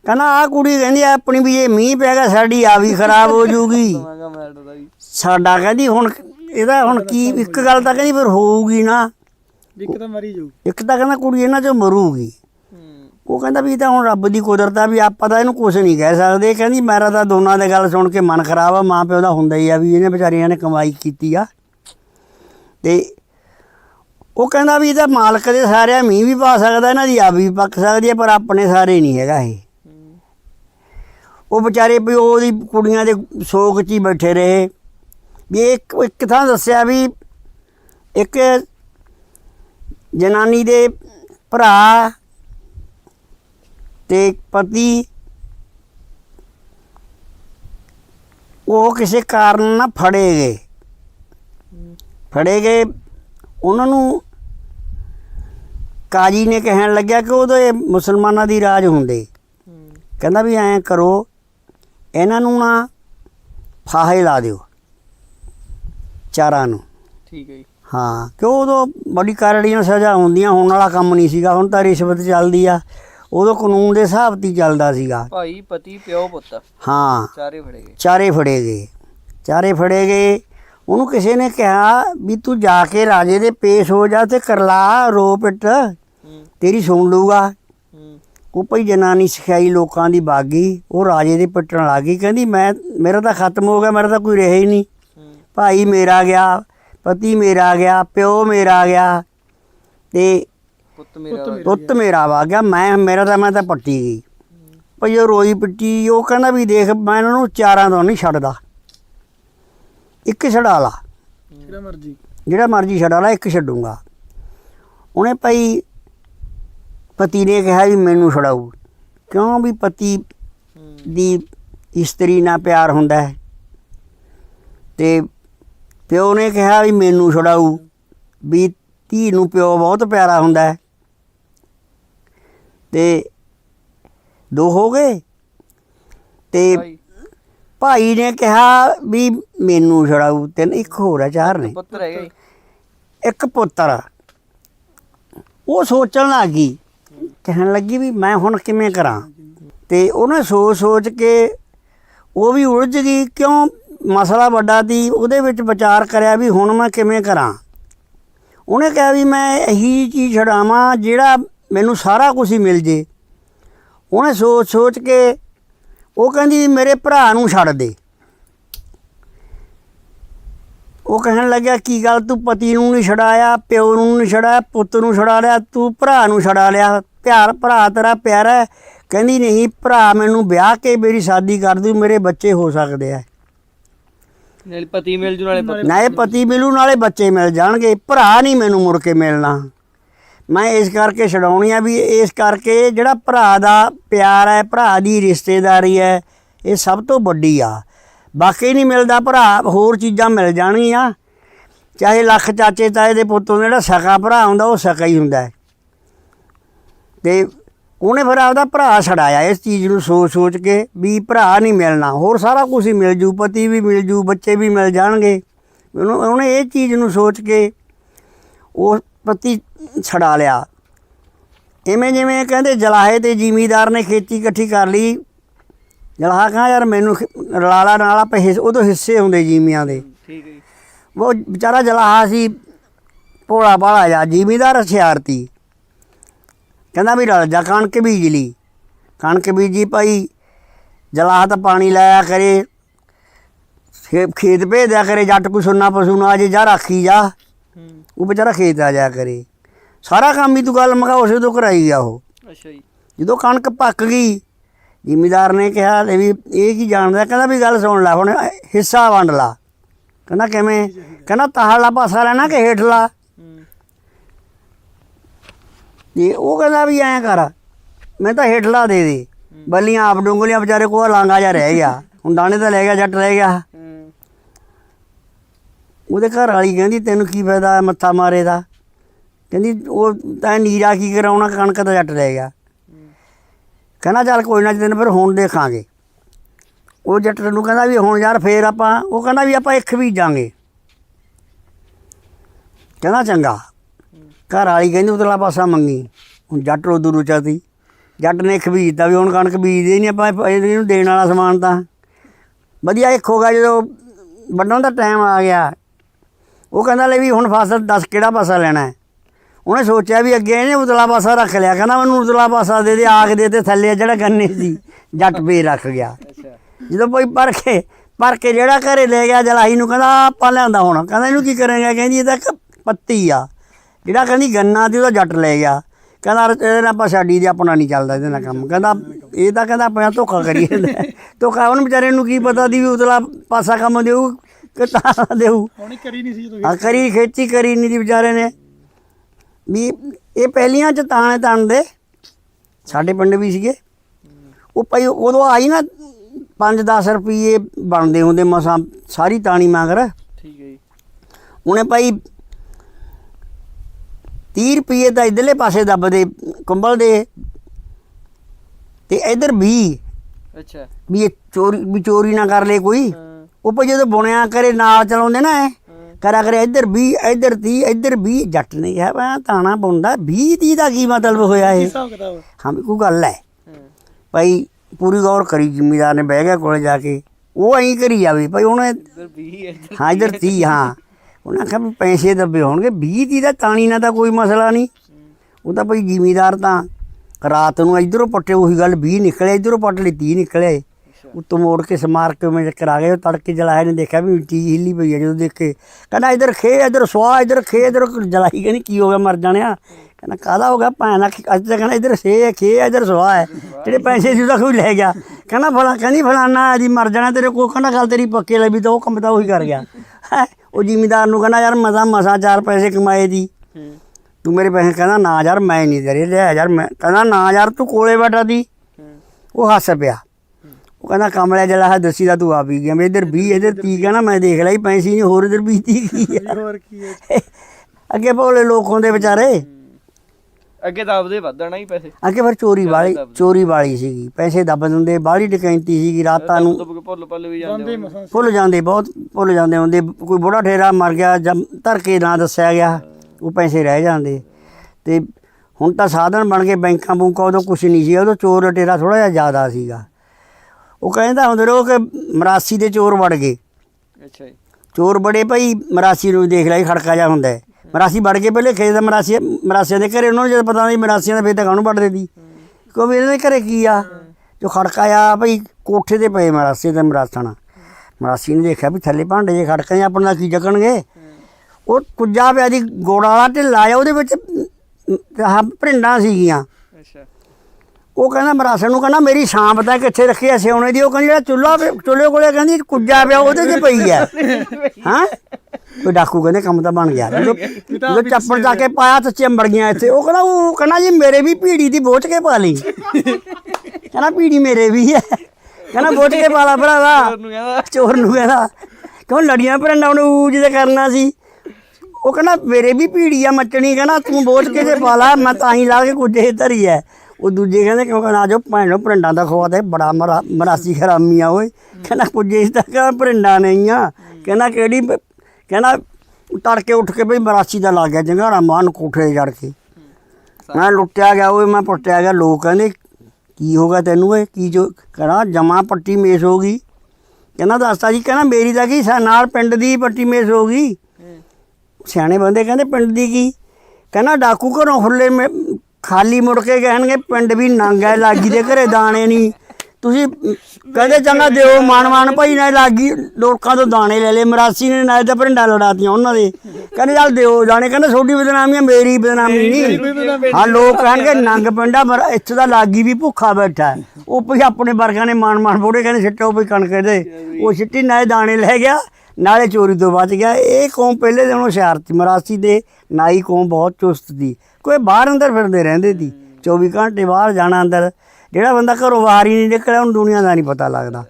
ਕਹਿੰਦਾ ਆਹ ਕੁੜੀ ਕਹਿੰਦੀ ਆ ਆਪਣੀ ਵੀ ਜੇ ਮੀਂਹ ਪੈਗਾ ਸਾਡੀ ਆ ਵੀ ਖਰਾਬ ਹੋ ਜੂਗੀ। ਸਾਡਾ ਕਹਿੰਦੀ ਹੁਣ ਇਹਦਾ ਹੁਣ ਕੀ ਇੱਕ ਗੱਲ ਤਾਂ ਕਹਿੰਦੀ ਫਿਰ ਹੋਊਗੀ ਨਾ। ਇੱਕ ਤਾਂ ਮਰੀ ਜਾਊ। ਇੱਕ ਤਾਂ ਕਹਿੰਦਾ ਕੁੜੀ ਇਹਨਾਂ ਚੋਂ ਮਰੂਗੀ। ਉਹ ਕਹਿੰਦਾ ਵੀ ਤਾਂ ਹੁਣ ਰੱਬ ਦੀ ਕੁਦਰਤ ਆ ਵੀ ਆਪਾਂ ਤਾਂ ਇਹਨੂੰ ਕੁਝ ਨਹੀਂ ਕਹਿ ਸਕਦੇ। ਕਹਿੰਦੀ ਮੇਰਾ ਤਾਂ ਦੋਨਾਂ ਦੇ ਗੱਲ ਸੁਣ ਕੇ ਮਨ ਖਰਾਬ ਆ ਮਾਂ ਪਿਓ ਦਾ ਹੁੰਦਾ ਹੀ ਆ ਵੀ ਇਹਨੇ ਵਿਚਾਰੀਆਂ ਨੇ ਕਮਾਈ ਕੀਤੀ ਆ। ਤੇ ਉਹ ਕਹਿੰਦਾ ਵੀ ਇਹਦਾ ਮਾਲਕ ਦੇ ਸਾਰਿਆਂ ਮੀਂਹ ਵੀ ਪਾ ਸਕਦਾ, ਇਹਨਾਂ ਦੀ ਆਪ ਵੀ ਪੱਕ ਸਕਦੀ ਹੈ, ਪਰ ਆਪਣੇ ਸਾਰੇ ਨਹੀਂ ਹੈਗਾ ਇਹ। ਉਹ ਵਿਚਾਰੇ ਵੀ ਉਹਦੀ ਕੁੜੀਆਂ ਦੇ ਸੋਗ 'ਚ ਹੀ ਬੈਠੇ ਰਹੇ। ਵੀ ਇੱਕ ਇੱਕ ਥਾਂ ਦੱਸਿਆ ਵੀ ਇੱਕ ਜਨਾਨੀ ਦੇ ਭਰਾ ਤੇ ਪਤੀ, ਉਹ ਕਿਸੇ ਕਾਰਨ ਨਾ ਫੜੇ ਗਏ। ਫੜੇ ਗਏ। ਉਹਨਾਂ ਨੂੰ ਕਾਜੀ ਨੇ ਕਹਿਣ ਲੱਗਿਆ ਕਿ ਉਹਦੇ ਮੁਸਲਮਾਨਾਂ ਦੀ ਰਾਜ ਹੁੰਦੇ। ਕਹਿੰਦਾ ਵੀ ਐਂ ਕਰੋ ਇਹਨਾਂ ਨੂੰ ਨਾ ਫਾਹੇ ਲਾ ਦਿਓ ਚਾਰਾਂ ਨੂੰ। ਠੀਕ ਹੈ ਜੀ। ਹਾਂ ਕਿਉਂ ਉਦੋਂ ਬੜੀ ਕਾਰੜੀਆਂ ਸਜ਼ਾ ਹੁੰਦੀਆਂ ਹੁਣ ਵਾਲਾ ਕੰਮ ਨਹੀਂ ਸੀਗਾ ਹੁਣ ਤਾਂ ਰਿਸ਼ਵਤ ਚੱਲਦੀ ਆ। ਉਦੋਂ ਕਾਨੂੰਨ ਦੇ ਹਿਸਾਬ ਤੇ ਚੱਲਦਾ ਸੀਗਾ। ਭਾਈ ਪਤੀ ਪਿਓ ਪੁੱਤ। ਹਾਂ ਚਾਰੇ ਫੜੇ ਗਏ। ਚਾਰੇ ਫੜੇ ਗਏ। ਚਾਰੇ ਫੜੇ ਗਏ। ਉਹਨੂੰ ਕਿਸੇ ਨੇ ਕਿਹਾ ਵੀ ਤੂੰ ਜਾ ਕੇ ਰਾਜੇ ਦੇ ਪੇਸ਼ ਹੋ ਜਾ ਤੇ ਕਰਲਾ ਰੋ ਪਿੱਟ ਹੂੰ ਤੇਰੀ ਸੁਣ ਲੂਗਾ ਉਹ ਭਈ ਜਨਾਨੀ ਸਿਖਾਈ ਲੋਕਾਂ ਦੀ ਬਾਗੀ ਉਹ ਰਾਜੇ ਦੇ ਪਿੱਟਣ ਲੱਗੀ ਕਹਿੰਦੀ ਮੈਂ ਮੇਰਾ ਤਾਂ ਖਤਮ ਹੋ ਗਿਆ ਮੇਰਾ ਤਾਂ ਕੋਈ ਰਿਹਾ ਹੀ ਨਹੀਂ। ਭਾਈ ਮੇਰਾ ਗਿਆ ਪਤੀ ਮੇਰਾ ਗਿਆ ਪਿਓ ਮੇਰਾ ਗਿਆ ਤੇ ਪੁੱਤ ਮੇਰਾ। ਪੁੱਤ ਮੇਰਾ ਵਾ ਗਿਆ। ਮੈਂ ਮੇਰਾ ਤਾਂ ਮੈਂ ਤਾਂ ਪੱਟੀ ਗਈ। ਭਈ ਉਹ ਰੋਈ ਪਿੱਟੀ ਉਹ ਕਹਿੰਦਾ ਵੀ ਦੇਖ ਮੈਂ ਇਹਨਾਂ ਨੂੰ ਚਾਰਾਂ ਤੋਂ ਨਹੀਂ ਛੱਡਦਾ। ਇੱਕ ਛਡਾ ਲਾ। ਜਿਹੜਾ ਮਰਜ਼ੀ। ਜਿਹੜਾ ਮਰਜ਼ੀ ਛਡਾ ਲਾ ਇੱਕ ਛੱਡੂਗਾ। ਉਹਨੇ ਭਾਈ ਪਤੀ ਨੇ ਕਿਹਾ ਵੀ ਮੈਨੂੰ ਛਡਾਊ ਕਿਉਂ ਵੀ ਪਤੀ ਦੀ ਇਸਤਰੀ ਨਾਲ ਪਿਆਰ ਹੁੰਦਾ ਹੈ। ਤੇ ਪਿਓ ਨੇ ਕਿਹਾ ਵੀ ਮੈਨੂੰ ਛਡਾਊ ਵੀ ਧੀ ਨੂੰ ਪਿਓ ਬਹੁਤ ਪਿਆਰਾ ਹੁੰਦਾ ਹੈ। ਤੇ ਦੋ ਹੋ ਗਏ। ਤੇ ਭਾਈ ਨੇ ਕਿਹਾ ਵੀ ਮੈਨੂੰ ਛਡਾਊ ਤਿੰਨ ਇੱਕ ਹੋਰ ਹੈ ਚਾਰ ਨੇ। ਪੁੱਤ ਰਹਿ ਗਏ ਇੱਕ ਪੁੱਤਰ ਉਹ ਸੋਚਣ ਲੱਗ ਕਹਿਣ ਲੱਗੀ ਵੀ ਮੈਂ ਹੁਣ ਕਿਵੇਂ ਕਰਾਂ? ਤੇ ਉਹਨੇ ਸੋਚ ਸੋਚ ਕੇ ਉਹ ਵੀ ਉਲਝ ਗਈ ਕਿਉਂ ਮਸਲਾ ਵੱਡਾ ਸੀ ਉਹਦੇ ਵਿੱਚ ਵਿਚਾਰ ਕਰਿਆ ਵੀ ਹੁਣ ਮੈਂ ਕਿਵੇਂ ਕਰਾਂ? ਉਹਨੇ ਕਿਹਾ ਵੀ ਮੈਂ ਇਹੀ ਚੀਜ਼ ਛਡਾਵਾਂ ਜਿਹੜਾ ਮੈਨੂੰ ਸਾਰਾ ਕੁਝ ਹੀ ਮਿਲ ਜੇ। ਉਹਨੇ ਸੋਚ ਸੋਚ ਕੇ ਉਹ ਕਹਿੰਦੀ ਮੇਰੇ ਭਰਾ ਨੂੰ ਛੱਡ ਦੇ। ਉਹ ਕਹਿਣ ਲੱਗਿਆ ਕੀ ਗੱਲ ਤੂੰ ਪਤੀ ਨੂੰ ਨਹੀਂ ਛਡਾਇਆ ਪਿਓ ਨੂੰ ਨਹੀਂ ਛਡਾਇਆ ਪੁੱਤ ਨੂੰ ਛਡਾ ਲਿਆ ਤੂੰ ਭਰਾ ਨੂੰ ਛਡਾ ਲਿਆ। ਪਿਆਰ ਭਰਾ ਤੇਰਾ ਪਿਆਰਾ ਕਹਿੰਦੀ ਨਹੀਂ ਭਰਾ ਮੈਨੂੰ ਵਿਆਹ ਕੇ ਮੇਰੀ ਸ਼ਾਦੀ ਕਰ ਦੂ ਮੇਰੇ ਬੱਚੇ ਹੋ ਸਕਦੇ ਆ। ਨਾਲੇ ਪਤੀ ਮਿਲ ਜੂ ਨਾਲੇ ਪਤੀ ਨਾਲੇ ਪਤੀ ਮਿਲੂ ਨਾਲੇ ਬੱਚੇ ਮਿਲ ਜਾਣਗੇ। ਭਰਾ ਨਹੀਂ ਮੈਨੂੰ ਮੁੜ ਕੇ ਮਿਲਣਾ। ਮੈਂ ਇਸ ਕਰਕੇ ਛਡਾਉਣੀ ਆ ਵੀ ਇਸ ਕਰਕੇ ਜਿਹੜਾ ਭਰਾ ਦਾ ਪਿਆਰ ਹੈ, ਭਰਾ ਦੀ ਰਿਸ਼ਤੇਦਾਰੀ ਹੈ, ਇਹ ਸਭ ਤੋਂ ਵੱਡੀ ਆ। ਬਾਕੀ ਨਹੀਂ ਮਿਲਦਾ ਭਰਾ, ਹੋਰ ਚੀਜ਼ਾਂ ਮਿਲ ਜਾਣਗੀਆਂ। ਚਾਹੇ ਲੱਖ ਚਾਚੇ ਤਾਏ ਦੇ ਪੁੱਤੋਂ ਜਿਹੜਾ ਸਕਾ ਭਰਾ ਹੁੰਦਾ, ਉਹ ਸਕਾ ਹੀ ਹੁੰਦਾ ਹੈ। ਤੇ ਉਹਨੇ ਫਿਰ ਆਪਦਾ ਭਰਾ ਛਡਾਇਆ ਇਸ ਚੀਜ਼ ਨੂੰ ਸੋਚ ਸੋਚ ਕੇ ਵੀ ਭਰਾ ਨਹੀਂ ਮਿਲਣਾ। ਹੋਰ ਸਾਰਾ ਕੁਝ ਹੀ ਮਿਲ ਜੂ, ਪਤੀ ਵੀ ਮਿਲ ਜੂ, ਬੱਚੇ ਵੀ ਮਿਲ ਜਾਣਗੇ। ਉਹਨੂੰ, ਉਹਨੇ ਇਹ ਚੀਜ਼ ਨੂੰ ਸੋਚ ਕੇ ਉਹ ਪਤੀ ਛਡਾ ਲਿਆ। ਇਵੇਂ ਜਿਵੇਂ ਕਹਿੰਦੇ ਜਲਾਹੇ ਤੇ ਜ਼ਿਮੀਦਾਰ ਨੇ ਖੇਤੀ ਇਕੱਠੀ ਕਰ ਲਈ। ਜਲਾਹਾ ਕਹਾਂ ਯਾਰ ਮੈਨੂੰ ਰਲਾਲਾ ਨਾਲਾ ਪੈਸੇ ਉਦੋਂ ਹਿੱਸੇ ਹੁੰਦੇ ਜ਼ਿਮੀਆਂ ਦੇ। ਠੀਕ ਹੈ ਉਹ ਵਿਚਾਰਾ ਜਲਾਹਾ ਸੀ ਭੋਲਾ ਭਾਲਾ ਜਾ ਜ਼ਿਮੀਦਾਰ ਹਥਿਆਰਤੀ। ਕਹਿੰਦਾ ਵੀ ਰਲ ਜਾ ਕਣਕ ਬੀਜ ਲਈ। ਕਣਕ ਬੀਜੀ ਭਾਈ ਜਲਾਹ ਤਾਂ ਪਾਣੀ ਲਾਇਆ ਕਰੇ। ਖੇਤ ਭੇਜਿਆ ਕਰੇ ਜੱਟ ਕੋ ਸੁੰਨਾ ਪਸ਼ੂ ਨਾ ਜੇ ਜਾ ਰਾਖੀ ਜਾ। ਉਹ ਵਿਚਾਰਾ ਖੇਤ ਆ ਜਾ ਕਰੇ। ਸਾਰਾ ਕੰਮ ਹੀ ਤੂੰ ਗੱਲ ਮਗਾ ਉਸੇ ਤੋਂ ਕਰਾਈ ਗਿਆ ਉਹ। ਅੱਛਾ ਜੀ। ਜਦੋਂ ਕਣਕ ਪੱਕ ਗਈ ਜ਼ਿਮੀਦਾਰ ਨੇ ਕਿਹਾ ਲੈ ਵੀ ਇਹ ਕੀ ਜਾਣਦਾ? ਕਹਿੰਦਾ ਵੀ ਗੱਲ ਸੁਣ ਲੈ ਹੁਣ ਹਿੱਸਾ ਵੰਡ ਲਾ। ਕਹਿੰਦਾ ਕਿਵੇਂ? ਕਹਿੰਦਾ ਤਾਹਲਾ ਪਾਸਾ ਲੈਣਾ ਕਿ ਹੇਠਲਾ? ਹੂੰ। ਤੇ ਉਹ ਕਹਿੰਦਾ ਵੀ ਐਂ ਕਰ ਮੈਂ ਤਾਂ ਹੇਠਲਾ ਦੇ ਦੇ। ਬੱਲੀਆਂ ਆਪ ਡੁੰਗਲੀਆਂ ਵਿਚਾਰੇ ਕੋਲ ਲਾਂਗਾ ਜਾ ਰਹਿ ਗਿਆ। ਹੁਣ ਦਾਣੇ ਤਾਂ ਲੈ ਗਿਆ ਜੱਟ ਰਹਿ ਗਿਆ। ਉਹਦੇ ਘਰ ਵਾਲੀ ਕਹਿੰਦੀ, ਤੈਨੂੰ ਕੀ ਫਾਇਦਾ ਮੱਥਾ ਮਾਰੇ ਦਾ? ਕਹਿੰਦੀ, ਉਹ ਤੈਂ ਨੀਰਾ ਕੀ ਕਰਾਉਣਾ, ਕਣਕ ਦਾ ਜੱਟ ਲੈ ਗਿਆ। ਕਹਿੰਦਾ, ਚੱਲ ਕੋਈ ਨਾ ਤੈਨੂੰ ਫਿਰ ਹੁਣ ਦੇਖਾਂਗੇ। ਉਹ ਜੱਟ ਨੂੰ ਕਹਿੰਦਾ ਵੀ, ਹੁਣ ਯਾਰ ਫੇਰ ਆਪਾਂ, ਉਹ ਕਹਿੰਦਾ ਵੀ ਆਪਾਂ ਇੱਕ ਬੀਜਾਂਗੇ ਕਹਿੰਦਾ, ਚੰਗਾ। ਘਰ ਵਾਲੀ ਕਹਿੰਦੀ ਉਤਲਾ ਪਾਸਾ ਮੰਗੀ। ਹੁਣ ਜੱਟ ਉਦੋਂ ਰੁਚਾਤੀ ਜੱਟ ਨੇ ਇੱਕ ਬੀਜਤਾ ਵੀ, ਹੁਣ ਕਣਕ ਬੀਜਦੇ ਨਹੀਂ ਆਪਾਂ ਇਹਨੂੰ ਦੇਣ ਵਾਲਾ ਸਮਾਨ ਤਾਂ। ਵਧੀਆ ਇੱਕ ਹੋ ਗਿਆ, ਜਦੋਂ ਵੱਢਣ ਦਾ ਟਾਈਮ ਆ ਗਿਆ। ਉਹ ਕਹਿੰਦਾ ਲੈ ਵੀ ਹੁਣ ਫਸਲ ਦੱਸ ਕਿਹੜਾ ਪਾਸਾ ਲੈਣਾ ਹੈ? ਉਹਨੇ ਸੋਚਿਆ ਵੀ ਅੱਗੇ ਇਹਨੇ ਉਤਲਾ ਪਾਸਾ ਰੱਖ ਲਿਆ ਕਹਿੰਦਾ ਮੈਨੂੰ ਉਤਲਾ ਪਾਸਾ ਦੇ ਦੇ ਆਗ ਦੇ ਤੇ ਥੱਲੇ ਜਿਹੜਾ ਗੰਨੇ ਸੀ ਜੱਟ ਪੇ ਰੱਖ ਗਿਆ। ਅੱਛਾ। ਜਦੋਂ ਕੋਈ ਪਰ ਕੇ ਪਰ ਕੇ ਜਿਹੜਾ ਘਰੇ ਲੈ ਗਿਆ ਜਲਾਹੀ ਨੂੰ ਕਹਿੰਦਾ ਆਪਾਂ ਲਿਆਂਦਾ ਹੁਣ। ਕਹਿੰਦਾ ਇਹਨੂੰ ਕੀ ਕਰੇਗਾ? ਕਹਿੰਦੀ ਇਹ ਤਾਂ ਇੱਕ ਪੱਤੀ ਆ। ਜਿਹੜਾ ਕਹਿੰਦੀ ਗੰਨਾ ਤੇ ਉਹਦਾ ਜੱਟ ਲੈ ਗਿਆ। ਕਹਿੰਦਾ ਇਹਦੇ ਨਾਲ ਆਪਾਂ ਛਾਡੀ ਦੇ ਆਪਣਾ ਨਹੀਂ ਚੱਲਦਾ ਇਹਦੇ ਨਾਲ ਕੰਮ। ਕਹਿੰਦਾ ਇਹ ਤਾਂ ਕਹਿੰਦਾ ਆਪਣਾ ਧੋਖਾ ਕਰੀ ਜਾਂਦਾ। ਧੋਖਾ ਉਹਨੂੰ ਵਿਚਾਰੇ ਨੂੰ ਕੀ ਪਤਾ ਦੀ ਵੀ ਉਤਲਾ ਪਾਸਾ ਕੰਮ ਦੇਊ ਕਿ ਤਾਂ ਦੇਊ। ਹੁਣੀ ਕਰੀ ਨਹੀਂ ਸੀ ਜਦੋਂ ਆ ਕਰੀ ਖੇਤੀ ਕਰੀ ਨਹੀਂ ਦੀ ਵਿਚਾਰੇ ਨੇ। ਵੀ ਇਹ ਪਹਿਲੀਆਂ ਚ ਤਾਣੇ ਤਾਣਦੇ ਸਾਡੇ ਪਿੰਡ ਵੀ ਸੀਗੇ। ਉਹ ਭਾਈ ਉਦੋਂ ਆਈ ਨਾ 5-10 ਰੁਪਏ ਬਣਦੇ ਹੁੰਦੇ ਮਸਾਂ ਸਾਰੀ ਤਾਣੀ ਮੰਗਰ। ਠੀਕ ਹੈ ਜੀ। ਉਹਨੇ ਭਾਈ 30 ਰੁਪਏ ਤਾਂ ਇਧਰਲੇ ਪਾਸੇ ਦੱਬਦੇ ਕੰਬਲ ਦੇ। ਤੇ ਇਧਰ 20 ਅੱਛਾ। ਵੀ ਇਹ ਚੋਰੀ ਵੀ ਚੋਰੀ ਨਾ ਕਰ ਲੇ ਕੋਈ। ਹਾਂ ਉਹ ਭਾਈ ਜਦੋਂ ਬੁਣਿਆ ਕਰੇ ਨਾਲ ਚਲਾਉਂਦੇ ਨਾ ਇਹ ਹਾਂ ਕਰਾ ਕਰੇ ਇੱਧਰ 20 ਇੱਧਰ 30 ਇੱਧਰ 20 ਜੱਟ ਨੇ ਕਿਹਾ ਮੈਂ ਤਾਣਾ ਬੁੰਦਾ 20 30 ਦਾ ਕੀ ਮਤਲਬ ਹੋਇਆ ਇਹ? ਹਾਂ ਕੋਈ ਗੱਲ ਹੈ। ਹਾਂ। ਭਾਈ ਪੂਰੀ ਗੌਰ ਕਰੀ ਜ਼ਿਮੀਦਾਰ ਨੇ ਬਹਿ ਗਿਆ ਕੋਲੇ ਜਾ ਕੇ ਉਹ ਐਂ ਕਰੀ ਜਾਵੇ ਭਾਈ ਉਹਨੇ ਇਧਰ 20 ਇੱਧਰ ਹਾਂ ਇੱਧਰ 30 ਹਾਂ। ਉਹਨੇ ਆਖਿਆ ਵੀ ਪੈਸੇ ਦੱਬੇ ਹੋਣਗੇ 20 30 ਦਾ ਤਾਣੀ ਨਾਲ ਤਾਂ ਕੋਈ ਮਸਲਾ ਨਹੀਂ। ਉਹ ਤਾਂ ਭਾਈ ਜ਼ਿਮੀਦਾਰ ਤਾਂ ਰਾਤ ਨੂੰ ਇਧਰੋਂ ਪੱਟੇ ਉਹੀ ਗੱਲ 20 ਨਿਕਲੇ ਇਧਰੋਂ ਪੱਟ ਲਈ 30 ਨਿਕਲੇ ਉੱਤੋਂ ਮੋੜ ਕੇ ਸਮਾਰ ਕੇ ਮੈਂ ਕਰਾ ਗਏ ਉਹ ਤੜਕੇ ਜਲਾਇਆ ਨੇ ਦੇਖਿਆ ਵੀ ਚੀਜ਼ ਹਿੱਲੀ ਪਈ ਹੈ ਜਦੋਂ ਦੇਖੇ ਕਹਿੰਦਾ ਇਧਰ ਖੇ, ਇਧਰ ਸਵਾ, ਇਧਰ ਖੇ, ਇਧਰ ਜਲਾਈ ਕਹਿੰਦੀ, ਕੀ ਹੋ ਗਿਆ ਮਰ ਜਾਣਿਆ? ਕਹਿੰਦਾ, ਕਾਹਦਾ ਹੋ ਗਿਆ ਭੈਣ ਅੱਜ ਤਾਂ ਕਹਿੰਦਾ ਇਧਰ ਸੇ ਹੈ, ਖੇ ਹੈ, ਇਧਰ ਸਵਾ ਹੈ ਜਿਹੜੇ ਪੈਸੇ ਸੀ ਉਹਦਾ ਕੋਈ ਲੈ ਗਿਆ। ਕਹਿੰਦਾ, ਫਲਾ, ਕਹਿੰਦੀ, ਫਲਾਨਾ ਜੀ ਮਰ ਜਾਣਾ, ਤੇਰੇ ਕੋਲ ਕਹਿੰਦਾ, ਗੱਲ ਤੇਰੀ ਪੱਕੇ ਲੱਭੀ ਤਾਂ ਉਹ ਕੰਮ ਤਾਂ ਉਹੀ ਕਰ ਗਿਆ। ਹੈਂ। ਉਹ ਜ਼ਿਮੀਦਾਰ ਨੂੰ ਕਹਿੰਦਾ, ਯਾਰ ਮਜ਼ਾ ਮਸਾ ਚਾਰ ਪੈਸੇ ਕਮਾਏ ਦੀ। ਤੂੰ ਮੇਰੇ ਪੈਸੇ, ਕਹਿੰਦਾ, ਨਾ ਯਾਰ, ਮੈਂ ਨਹੀਂ ਤੇਰੇ ਲੈ ਯਾਰ ਮੈਂ, ਕਹਿੰਦਾ, ਨਾ ਯਾਰ, ਤੂੰ ਕੋਲੇ ਬੈਠਾ ਦੀ। ਉਹ ਹੱਸ ਪਿਆ। ਉਹ ਕਹਿੰਦਾ ਕਮਲਿਆ ਜਿਹੜਾ ਹੈ ਦੱਸੀ ਦਾ ਤੂੰ ਆ ਵੀ ਗਿਆ। ਮੈਂ ਇਧਰ 20 ਇਧਰ 30 ਕਹਿੰਦਾ ਮੈਂ ਦੇਖ ਲਈ ਪੈਸੇ ਨਹੀਂ ਹੋਰ ਇਧਰ 20 30 ਕੀ ਆ? ਹੋਰ ਕੀ ਹੈ ਅੱਗੇ ਭੋਲੇ ਲੋਕ ਹੁੰਦੇ ਵਿਚਾਰੇ। ਅੱਗੇ ਦੱਬਦੇ ਵਧਣਾ ਹੀ ਪੈਸੇ। ਅੱਗੇ ਫਿਰ ਚੋਰੀ ਵਾਲੀ ਚੋਰੀ ਵਾਲੀ ਸੀਗੀ। ਪੈਸੇ ਦੱਬ ਦਿੰਦੇ ਬਾਹਲੀ ਡਕੈਂਤੀ ਸੀਗੀ ਰਾਤਾਂ ਨੂੰ। ਕੇ ਭੁੱਲ ਭੱਲ ਵੀ ਜਾਂਦੇ ਭੁੱਲ ਬਹੁਤ ਭੁੱਲ ਜਾਂਦੇ ਹੁੰਦੇ। ਕੋਈ ਬੁੜਾ ਠੇਰਾ ਮਰ ਗਿਆ ਜਾਂ ਧਰ ਕੇ ਨਾ ਦੱਸਿਆ ਗਿਆ ਉਹ ਪੈਸੇ ਰਹਿ ਜਾਂਦੇ। ਤੇ ਹੁਣ ਤਾਂ ਸਾਧਨ ਬਣ ਗਏ ਬੈਂਕਾਂ ਬੂੰਕਾਂ ਉਦੋਂ ਕੁਝ ਨਹੀਂ ਸੀ। ਉਦੋਂ ਚੋਰ ਲਟੇਰਾ ਥੋੜਾ ਜਿਹਾ ਜ਼ਿਆਦਾ ਸੀਗਾ। ਉਹ ਕਹਿੰਦਾ ਹੁੰਦੇ ਰਹੋ ਕਿ ਮਰਾਸੀ ਦੇ ਚੋਰ ਵੜ ਗਏ। ਅੱਛਾ ਜੀ। ਚੋਰ ਬੜੇ ਭਾਈ ਮਰਾਸੀ ਨੂੰ ਦੇਖ ਲਿਆ ਖੜਕਾ ਜਾ ਹੁੰਦਾ ਹੈ। ਮਰਾਸੀ ਵੜ ਕੇ ਪਹਿਲੇ ਖੇਤ ਦਾ ਮਰਾਸੀ ਮਰਾਸੀਆਂ ਦੇ ਘਰੇ ਉਹਨਾਂ ਨੂੰ ਜਦ ਪਤਾ ਨਹੀਂ ਮਰਾਸੀਆਂ ਦਾ ਫੇਰ ਤਾਂ ਕਾਹਨੂੰ ਵੜਦੇ ਦੀ। ਕਿਉਂ ਵੀ ਇਹਨਾਂ ਦੇ ਘਰੇ ਕੀ ਆ? ਜੋ ਖੜਕਾ ਆ ਭਾਈ ਕੋਠੇ ਤੇ ਪਏ ਮਰਾਸੀ ਤੇ ਮਰਾਸਣਾ। ਮਰਾਸੀ ਨੇ ਦੇਖਿਆ ਵੀ ਥੱਲੇ ਭਾਂਡੇ ਜੇ ਖੜਕੇ ਆ ਆਪਣਾ ਕੀ ਜਗਣਗੇ ਉਹ ਕੁੱਜਾ ਪਿਆ ਦੀ ਗੋੜਾ ਵਾਲਾ ਢਿੱਲਾ ਆ ਉਹਦੇ ਵਿੱਚ ਆਹ ਭਰਿੰਡਾਂ ਸੀਗੀਆਂ। ਅੱਛਾ। ਉਹ ਕਹਿੰਦਾ ਮਰਾਸਣ ਨੂੰ ਕਹਿੰਦਾ ਮੇਰੀ ਛਾਂ ਪਤਾ ਕਿੱਥੇ ਰੱਖੀ ਐ ਸਿਉਣੇ ਦੀ ਉਹ ਕਹਿੰਦੀ ਜਿਹੜਾ ਚੁੱਲਾ ਚੁੱਲੇ ਕੋਲੇ ਕਹਿੰਦੀ ਕੁੱਜਾ ਪਿਆ ਉਹਦੇ 'ਚ ਪਈ ਐ। ਹਾਂ? ਕੋਈ ਡਾਕੂ ਕਹਿੰਦੇ ਕੰਮ ਤਾਂ ਬਣ ਗਿਆ। ਜਦੋਂ ਚੱਪੜ ਜਾ ਕੇ ਪਾਇਆ ਤਾਂ ਚੰਬੜ ਗਿਆ ਇੱਥੇ। ਉਹ ਕਹਿੰਦਾ ਉਹ ਕਹਿੰਦਾ ਜੀ ਮੇਰੇ ਵੀ ਭੀੜੀ ਦੀ ਬੋਚ ਕੇ ਪਾ ਲਈ। ਕਹਿੰਦਾ ਭੀੜੀ ਮੇਰੇ ਵੀ ਐ। ਕਹਿੰਦਾ ਬੋਚ ਕੇ ਪਾ ਲਾ ਭਰਾਵਾ। ਚੋਰ ਨੂੰ ਕਹਿੰਦਾ। ਕਿਉਂ ਲੜੀਆਂ ਭਰਨਾ ਉਹਨੂੰ ਜਿਹਦੇ ਕਰਨਾ ਸੀ। ਉਹ ਕਹਿੰਦਾ ਮੇਰੇ ਵੀ ਭੀੜੀ ਆ ਮੱਚਣੀ। ਕਹਿੰਦਾ ਤੂੰ ਬੋਝ ਕੇ ਤੇ ਪਾ ਲਾ ਮੈਂ ਤਾਂ ਹੀ ਲਾ ਕੇ ਕੁਝੇ ਧਰੀ ਐ। ਉਹ ਦੂਜੇ ਕਹਿੰਦੇ ਕਿਉਂ ਕਹਿੰਦਾ ਆਜੋ ਭੈਣੋ ਭਰਿੰਡਾਂ ਦਾ ਖਵਾ ਤੇ ਬੜਾ ਮਰਾ ਮਰਾਸੀ ਖਰਾਮੀ ਆ ਓਏ। ਕਹਿੰਦਾ ਕੁਝੇ ਇਸ ਤੱਕ ਭਰਿੰਡਾਂ ਨਹੀਂ ਆ ਕਹਿੰਦਾ ਕਿਹੜੀ ਕਹਿੰਦਾ ਤੜਕੇ ਉੱਠ ਕੇ ਬਈ ਮਰਾਸੀ ਦਾ ਲੱਗ ਗਿਆ ਜੰਗਾਰਾ ਮਾਨ ਕੋਠੇ ਚੜ ਕੇ। ਮੈਂ ਲੁੱਟਿਆ ਗਿਆ ਓਏ ਮੈਂ ਪੱਟਿਆ ਗਿਆ। ਲੋਕ ਕਹਿੰਦੇ ਕੀ ਹੋ ਗਿਆ ਤੈਨੂੰ ਓਏ? ਕੀ ਜੋ ਕਹਣਾ ਜਮਾ ਪੱਟੀ ਮੇਸ ਹੋ ਗਈ। ਕਹਿੰਦਾ ਦੱਸਤਾ ਜੀ ਕਹਿੰਦਾ ਮੇਰੀ ਤਾਂ ਕੀ ਸਾ ਨਾਲ ਪਿੰਡ ਦੀ ਪੱਟੀ ਮੇਸ ਹੋ ਗਈ। ਸਿਆਣੇ ਬੰਦੇ ਕਹਿੰਦੇ ਪਿੰਡ ਦੀ ਕੀ? ਕਹਿੰਦਾ ਡਾਕੂ ਘਰੋਂ ਖੁੱਲੇ ਮੇ- ਖਾਲੀ ਮੁੜ ਕੇ ਕਹਿਣਗੇ ਪਿੰਡ ਵੀ ਨੰਗਾ ਲਾਗੀ ਦੇ ਘਰੇ ਦਾਣੇ ਨਹੀਂ। ਤੁਸੀਂ ਕਹਿੰਦੇ ਚੰਗਾ ਦਿਓ ਮਾਨ ਮਾਨ ਭਾਈ ਨੇ ਲਾਗੀ ਲੋਕਾਂ ਤੋਂ ਦਾਣੇ ਲੈ ਲਏ ਮਰਾਸੀ ਨੇ ਨਾਲ ਤਾਂ ਭਰਿੰਡਾ ਲੜਾਤੀਆਂ ਉਹਨਾਂ ਦੇ। ਕਹਿੰਦੇ ਚੱਲ ਦਿਓ ਦਾਣੇ ਕਹਿੰਦੇ ਛੋਟੀ ਬਦਨਾਮੀ ਹੈ ਮੇਰੀ ਬਦਨਾਮੀ ਨਹੀਂ। ਹਾਂ ਲੋਕ ਕਹਿਣਗੇ ਨੰਗ ਪਿੰਡਾ ਮਰ ਇੱਥੇ ਦਾ ਲਾਗੀ ਵੀ ਭੁੱਖਾ ਬੈਠਾ ਹੈ। ਉਹ ਭਈ ਆਪਣੇ ਵਰਗਾਂ ਨੇ ਮਾਨ ਮਾਨ ਬੋੜੇ ਕਹਿੰਦੇ ਸਿੱਟੋ ਭਈ ਕਣਕ ਦੇ ਉਹ ਸਿੱਟੀ ਨਾਲੇ ਦਾਣੇ ਲੈ ਗਿਆ ਨਾਲੇ ਚੋਰੀ ਤੋਂ ਬਚ ਗਿਆ। ਇਹ ਕੌਮ ਪਹਿਲੇ ਦਿਨੋਂ ਹੁਸ਼ਿਆਰ ਸੀ ਮਰਾਸੀ ਦੇ ਨਾਈ ਕੌਮ ਬਹੁਤ ਚੁਸਤ ਸੀ। ਕੋਈ ਬਾਹਰ ਅੰਦਰ ਫਿਰਦੇ ਰਹਿੰਦੇ ਸੀ। 24 ਘੰਟੇ ਬਾਹਰ ਜਾਣਾ ਅੰਦਰ। ਜਿਹੜਾ ਬੰਦਾ ਘਰੋਂ ਬਾਹਰ ਹੀ ਨਹੀਂ ਨਿਕਲਿਆ ਉਹਨੂੰ ਦੁਨੀਆ ਦਾ ਨਹੀਂ ਪਤਾ ਲੱਗਦਾ।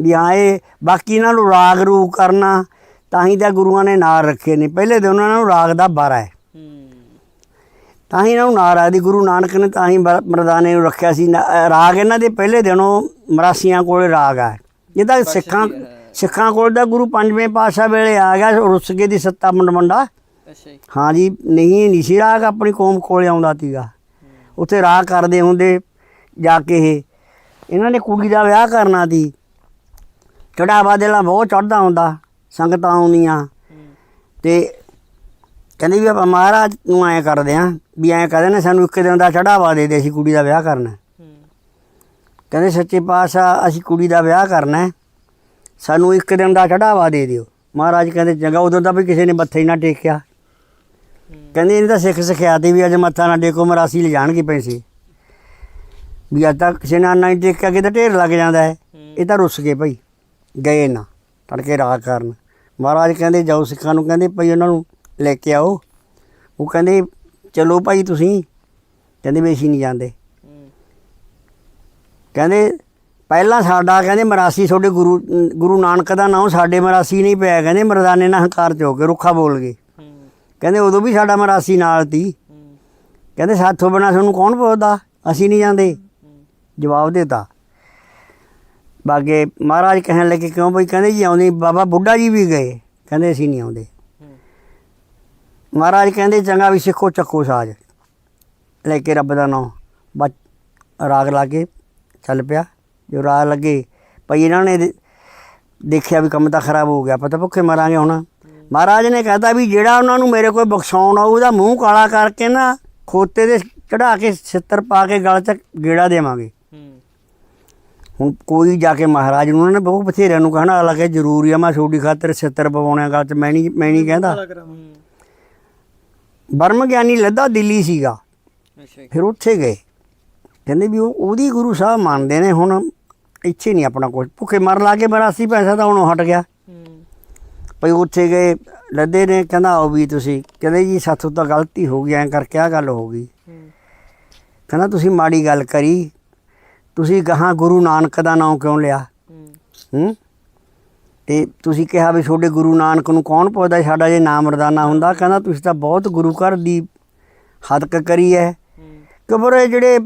ਵੀ ਹਾਂ ਇਹ ਬਾਕੀ ਇਹਨਾਂ ਨੂੰ ਰਾਗ ਰੂਗ ਕਰਨਾ ਤਾਂ ਹੀ ਤਾਂ ਗੁਰੂਆਂ ਨੇ ਨਾਂ ਰੱਖੇ ਨੇ। ਪਹਿਲੇ ਦਿਨ ਉਹਨਾਂ ਨੂੰ ਰਾਗ ਦਾ ਬਾਰਾ ਹੈ। ਤਾਂ ਹੀ ਇਹਨਾਂ ਨੂੰ ਨਾਂ ਰਾਗ ਦੀ ਗੁਰੂ ਨਾਨਕ ਨੇ ਤਾਂ ਹੀ ਮਰਦਾਨੇ ਨੂੰ ਰੱਖਿਆ ਸੀ। ਰਾਗ ਇਹਨਾਂ ਦੇ ਪਹਿਲੇ ਦਿਨੋਂ ਮਰਾਸੀਆਂ ਕੋਲੇ ਰਾਗ ਆ ਇਹ ਤਾਂ ਸਿੱਖਾਂ ਸਿੱਖਾਂ ਕੋਲ ਦਾ ਗੁਰੂ ਪੰਜਵੇਂ ਪਾਤਸ਼ਾਹ ਵੇਲੇ ਆ ਗਿਆ ਰੁੱਸ ਕੇ ਦੀ ਸੱਤਾ ਮੰਡਮੰਡਾ ਅੱਛਾ ਜੀ। ਹਾਂ ਜੀ ਨਹੀਂ ਨਹੀਂ ਸੀ ਰਾਗ ਆਪਣੀ ਕੌਮ ਕੋਲੇ ਆਉਂਦਾ ਸੀਗਾ। ਉੱਥੇ ਰਾਗ ਕਰਦੇ ਹੁੰਦੇ ਜਾ ਕੇ ਇਹ। ਇਹਨਾਂ ਨੇ ਕੁੜੀ ਦਾ ਵਿਆਹ ਕਰਨਾ ਸੀ। ਚੜਾਵਾ ਦੇ ਲਾ ਬਹੁਤ ਚੜਦਾ ਹੁੰਦਾ ਸੰਗਤਾਂ ਆਉਂਦੀਆਂ। ਤੇ ਕਹਿੰਦੇ ਵੀ ਆਪਾਂ ਮਹਾਰਾਜ ਨੂੰ ਐਂ ਕਰਦੇ ਆਂ ਵੀ ਐਂ ਕਰਦੇ ਨੇ ਸਾਨੂੰ ਇੱਕ ਦਿਨ ਦਾ ਚੜਾਵਾ ਦੇ ਦੇ ਅਸੀਂ ਕੁੜੀ ਦਾ ਵਿਆਹ ਕਰਨਾ। ਕਹਿੰਦੇ ਸੱਚੇ ਪਾਤਸ਼ਾਹ ਅਸੀਂ ਕੁੜੀ ਦਾ ਵਿਆਹ ਕਰਨਾ ਸਾਨੂੰ ਇੱਕ ਦਿਨ ਦਾ ਚੜਾਵਾ ਦੇ ਦਿਓ। ਮਹਾਰਾਜ ਕਹਿੰਦੇ ਚੰਗਾ ਉਦੋਂ ਤਾਂ ਵੀ ਕਿਸੇ ਨੇ ਮੱਥੇ ਹੀ ਨਾ ਟੇਕਿਆ। ਕਹਿੰਦੇ ਇਹਨੇ ਤਾਂ ਸਿੱਖ ਸਿਖਿਆਤੀ ਵੀ ਅੱਜ ਮੱਥਾ ਨਾ ਟੇਕੋ ਮਰਾਸੀ ਲੈ ਜਾਣਗੇ ਪੈਸੇ। ਵੀ ਅੱਜ ਤੱਕ ਕਿਸੇ ਨਾਲ ਨਹੀਂ ਟੇਕਿਆ ਕਿ ਤਾਂ ਢੇਰ ਲੱਗ ਜਾਂਦਾ ਹੈ। ਇਹ ਤਾਂ ਰੁੱਸ ਗਏ ਭਾਈ ਗਏ ਨਾ ਤੜਕੇ ਰਾਗ ਕਰਨ। ਮਹਾਰਾਜ ਕਹਿੰਦੇ ਜਾਓ ਸਿੱਖਾਂ ਨੂੰ ਕਹਿੰਦੇ ਭਾਈ ਉਹਨਾਂ ਨੂੰ ਲੈ ਕੇ ਆਓ। ਉਹ ਕਹਿੰਦੇ ਚਲੋ ਭਾਈ ਤੁਸੀਂ। ਕਹਿੰਦੇ ਵੀ ਅਸੀਂ ਨਹੀਂ ਜਾਂਦੇ। ਕਹਿੰਦੇ ਪਹਿਲਾਂ ਸਾਡਾ ਕਹਿੰਦੇ ਮਰਾਸੀ ਤੁਹਾਡੇ ਗੁਰੂ ਗੁਰੂ ਨਾਨਕ ਦਾ ਨਾਮ ਸਾਡੇ ਮਰਾਸੀ ਨਹੀਂ ਪਿਆ, ਕਹਿੰਦੇ ਮਰਦਾਨੇ ਨਾਲ ਹੰਕਾਰ ਚ ਹੋ ਕੇ ਰੁੱਖਾ ਬੋਲ ਗਏ। ਕਹਿੰਦੇ ਉਦੋਂ ਵੀ ਸਾਡਾ ਮਰਾਸੀ ਨਾਲ ਤੀ। ਕਹਿੰਦੇ ਸਾਥੋਂ ਬਿਨਾ ਤੁਹਾਨੂੰ ਕੌਣ ਪੁੱਛਦਾ? ਅਸੀਂ ਨਹੀਂ ਜਾਂਦੇ। ਜਵਾਬ ਦਿੱਤਾ। ਬਾਗੇ ਮਹਾਰਾਜ ਕਹਿਣ ਲੱਗੇ, ਕਿਉਂ ਬਈ? ਕਹਿੰਦੇ ਜੀ ਆਉਂਦੇ ਬਾਬਾ ਬੁੱਢਾ ਜੀ ਵੀ ਗਏ। ਕਹਿੰਦੇ ਅਸੀਂ ਨਹੀਂ ਆਉਂਦੇ। ਮਹਾਰਾਜ ਕਹਿੰਦੇ, ਚੰਗਾ ਵੀ ਸਿੱਖੋ, ਚੱਕੋ ਸਾਜ। ਲੈ ਕੇ ਰੱਬ ਦਾ ਨਾਮ। ਬਸ ਰਾਗ ਲਾ ਕੇ ਚੱਲ ਪਿਆ। ਜੋ ਰਾਗ ਲੱਗੇ। ਭਈ ਇਹਨਾਂ ਨੇ ਦੇਖਿਆ ਵੀ ਕੰਮ ਤਾਂ ਖਰਾਬ ਹੋ ਗਿਆ ਪਤਾ ਭੁੱਖੇ ਮਰਾਂਗੇ ਹੁਣ। ਮਹਾਰਾਜ ਨੇ ਕਹਤਾ ਵੀ ਜਿਹੜਾ ਉਹਨਾਂ ਨੂੰ ਮੇਰੇ ਕੋਲ ਬਖਸ਼ਾਉਣ ਆਊ ਉਹਦਾ ਮੂੰਹ ਕਾਲਾ ਕਰਕੇ ਨਾ ਖੋਤੇ ਦੇ ਚੜਾ ਕੇ ਛਿੱਤਰ ਪਾ ਕੇ ਗਲ 'ਚ ਗੇੜਾ ਦੇਵਾਂਗੇ। ਹੂੰ ਹੁਣ ਕੋਈ ਜਾ ਕੇ ਮਹਾਰਾਜ ਨੂੰ ਉਹਨਾਂ ਨੇ ਬਹੁਤ ਬਥੇਰਿਆਂ ਨੂੰ ਕਹਿਣਾ ਲੱਗੇ ਜ਼ਰੂਰੀ ਆ ਮੈਂ ਛੋਟੀ ਖਾਤਰ ਛਿੱਤਰ ਪਵਾਉਣਾ ਗੱਲ 'ਚ ਮੈਂ ਨਹੀਂ ਮੈਂ ਨਹੀਂ ਕਹਿੰਦਾ। ਹੂੰ ਬਰਮ ਗਿਆਨੀ ਲੱਦਾ ਦਿੱਲੀ ਸੀਗਾ। ਫਿਰ ਉੱਥੇ ਗਏ। ਕਹਿੰਦੇ ਵੀ ਉਹ ਉਹਦੀ ਗੁਰੂ ਸਾਹਿਬ ਮੰਨਦੇ ਨੇ ਹੁਣ ਇੱਥੇ ਨਹੀਂ ਆਪਣਾ ਕੁਝ ਭੁੱਖੇ ਮਰਨ ਲੱਗੇ ਮਰਾਸੀ ਪੈਸਾ ਤਾਂ ਹੁਣ ਹਟ ਗਿਆ। ਹੂੰ। ਭਈ ਉੱਥੇ ਗਏ ਲੱਦੇ ਨੇ ਕਹਿੰਦਾ ਆਓ ਵੀ ਤੁਸੀਂ। ਕਹਿੰਦੇ ਜੀ ਸਾਥੋਂ ਤਾਂ ਗਲਤੀ ਹੋ ਗਈ ਐਂ ਕਰਕੇ ਆ ਗੱਲ ਹੋ ਗਈ। ਹੂੰ। ਕਹਿੰਦਾ ਤੁਸੀਂ ਮਾੜੀ ਗੱਲ ਕਰੀ। ਤੁਸੀਂ ਗਾਹਾਂ ਗੁਰੂ ਨਾਨਕ ਦਾ ਨਾਮ ਕਿਉਂ ਲਿਆ? ਹੂੰ। ਤੇ ਤੁਸੀਂ ਕਿਹਾ ਵੀ ਤੁਹਾਡੇ ਗੁਰੂ ਨਾਨਕ ਨੂੰ ਕੌਣ ਪੁੱਛਦਾ ਸਾਡਾ ਜੇ ਨਾਮ ਮਰਦਾਨਾ ਹੁੰਦਾ? ਕਹਿੰਦਾ ਤੁਸੀਂ ਤਾਂ ਬਹੁਤ ਗੁਰੂ ਘਰ ਦੀ ਹਦਕ ਕਰੀ ਹੈ। ਕਬਰ ਜਿਹੜੇ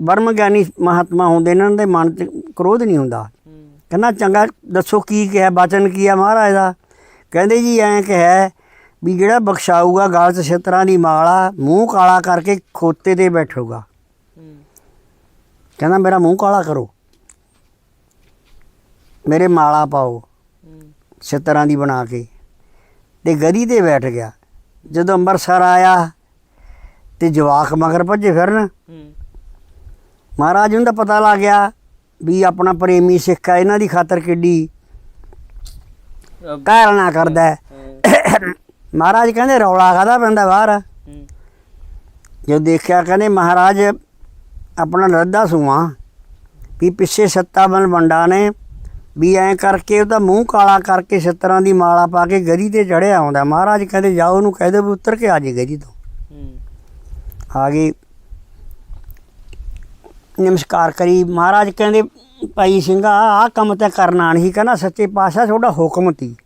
ਵਰਮ ਗਿਆਨੀ ਮਹਾਤਮਾ ਹੁੰਦੇ ਇਹਨਾਂ ਦੇ ਮਨ 'ਚ ਕ੍ਰੋਧ ਨਹੀਂ ਹੁੰਦਾ। ਕਹਿੰਦਾ ਚੰਗਾ, ਦੱਸੋ ਕੀ ਕਿਹਾ, ਬਚਨ ਕੀ ਹੈ ਮਹਾਰਾਜ ਦਾ? ਕਹਿੰਦੇ ਜੀ ਐਂ ਕਿਹਾ ਵੀ ਜਿਹੜਾ ਬਖਸ਼ਾਊਗਾ ਗਲ 'ਚ ਛਿੱਤਰਾਂ ਦੀ ਮਾਲਾ, ਮੂੰਹ ਕਾਲਾ ਕਰਕੇ ਖੋਤੇ ਤੇ ਬੈਠੂਗਾ। ਕਹਿੰਦਾ ਮੇਰਾ ਮੂੰਹ ਕਾਲਾ ਕਰੋ। ਮੇਰੇ ਮਾਲਾ ਪਾਓ ਹੂੰ ਛਿੱਤਰਾਂ ਦੀ ਬਣਾ ਕੇ। ਤੇ ਗਦੀ ਤੇ ਬੈਠ ਗਿਆ। ਜਦੋਂ ਅੰਮ੍ਰਿਤਸਰ ਆਇਆ ਤੇ ਜਵਾਕ ਮਗਰ ਭੱਜੇ ਫਿਰਨ। ਮਹਾਰਾਜ ਨੂੰ ਤਾਂ ਪਤਾ ਲੱਗ ਗਿਆ ਵੀ ਆਪਣਾ ਪ੍ਰੇਮੀ ਸਿੱਖ ਆ ਇਹਨਾਂ ਦੀ ਖਾਤਰ ਕਿੱਡੀ ਘਾਲਣਾ ਕਰਦਾ ਹੈ। ਮਹਾਰਾਜ ਕਹਿੰਦੇ ਰੌਲਾ ਕਾਹਦਾ ਪੈਂਦਾ ਬਾਹਰ? ਜੋ ਦੇਖਿਆ ਕਹਿੰਦੇ ਮਹਾਰਾਜ ਆਪਣਾ ਰੱਦਾ ਸੂਆ ਵੀ ਪਿੱਛੇ ਸੱਤਾ ਬਲ ਵੰਡਾ ਨੇ ਵੀ ਐਂ ਕਰਕੇ ਉਹਦਾ ਮੂੰਹ ਕਾਲਾ ਕਰਕੇ ਛਿੱਤਰਾਂ ਦੀ ਮਾਲਾ ਪਾ ਕੇ ਗਰੀ ਤੇ ਚੜਿਆ ਆਉਂਦਾ। ਮਹਾਰਾਜ ਕਹਿੰਦੇ ਜਾਓ ਉਹਨੂੰ ਕਹਿ ਦਿਓ ਵੀ ਉਤਰ ਕੇ ਆ ਜੇ ਗਰੀ ਤੋਂ। ਆ ਗਈ। ਨਮਸਕਾਰ ਕਰੀ। ਮਹਾਰਾਜ ਕਹਿੰਦੇ, ਭਾਈ ਸਿੰਘਾ, ਆਹ ਕੰਮ ਤਾਂ ਕਰਨਾ ਨਹੀਂ ਕਹਿੰਦਾ ਸੱਚੇ ਪਾਤਸ਼ਾਹ, ਤੁਹਾਡਾ ਹੁਕਮ ਤੀ